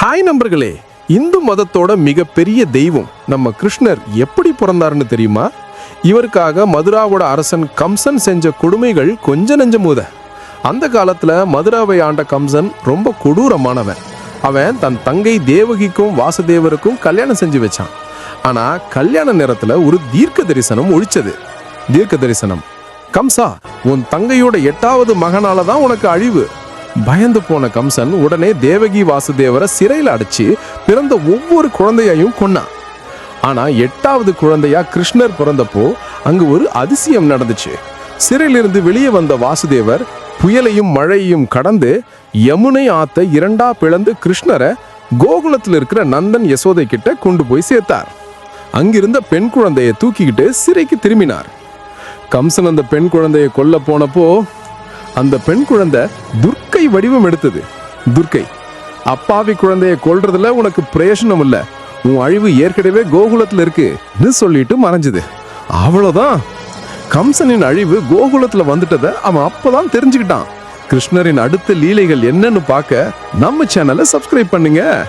Hi நண்பர்களே இந்து மதத்தோட மிகப்பெரிய தெய்வம் நம்ம கிருஷ்ணர் எப்படி பிறந்தாருன்னு தெரியுமா? இவருக்காக மதுராவோட அரசன் கம்சன் செஞ்ச கொடுமைகள் கொஞ்ச நெஞ்சமுத அந்த காலத்தில் மதுராவை ஆண்ட கம்சன் ரொம்ப கொடூரமானவன். அவன் தன் தங்கை தேவகிக்கும் வாசுதேவருக்கும் கல்யாணம் செஞ்சு வச்சான். ஆனால் கல்யாண நேரத்தில் ஒரு தீர்க்க தரிசனம் ஒழிச்சது. தீர்க்க தரிசனம் கம்சா உன் தங்கையோட எட்டாவது மகனால தான் உனக்கு அழிவு. பயந்து போன கம்சன் உடனே தேவகி வாசுதேவரை சிறையில் அடைச்சு பிறந்த ஒவ்வொரு குழந்தையையும் கொன்னான். ஆனா எட்டாவது குழந்தையா கிருஷ்ணர் பிறந்தப்போ அங்கு ஒரு அதிசயம் நடந்துச்சு. சிறையிலிருந்து வெளியே வந்த வாசுதேவர் புயலையும் மழையையும் கடந்து யமுனை ஆத்த இரண்டா பிளந்து கிருஷ்ணரை கோகுலத்தில் இருக்கிற நந்தன் யசோதை கிட்ட கொண்டு போய் சேர்த்தார். அங்கிருந்த பெண் குழந்தையை தூக்கிக்கிட்டு சிறைக்கு திரும்பினார். கம்சன் அந்த பெண் குழந்தையை கொல்ல போனப்போ அந்த பெண் குழந்தை துர்க்கை வடிவம் எடுத்தது. துர்க்கை அப்பாவி குழந்தையை கொல்றதுல உனக்கு பிரயோஜனம் இல்ல. உன் அழிவு ஏற்கனவே கோகுலத்துல இருக்குன்னு சொல்லிட்டு மறைஞ்சது. அவ்வளவுதான். கம்சனின் அழிவு கோகுலத்துல வந்துட்டதை அவன் அப்பதான் தெரிஞ்சுக்கிட்டான். கிருஷ்ணரின் அடுத்த லீலைகள் என்னன்னு பார்க்க நம்ம சேனலை சப்ஸ்கிரைப் பண்ணுங்க.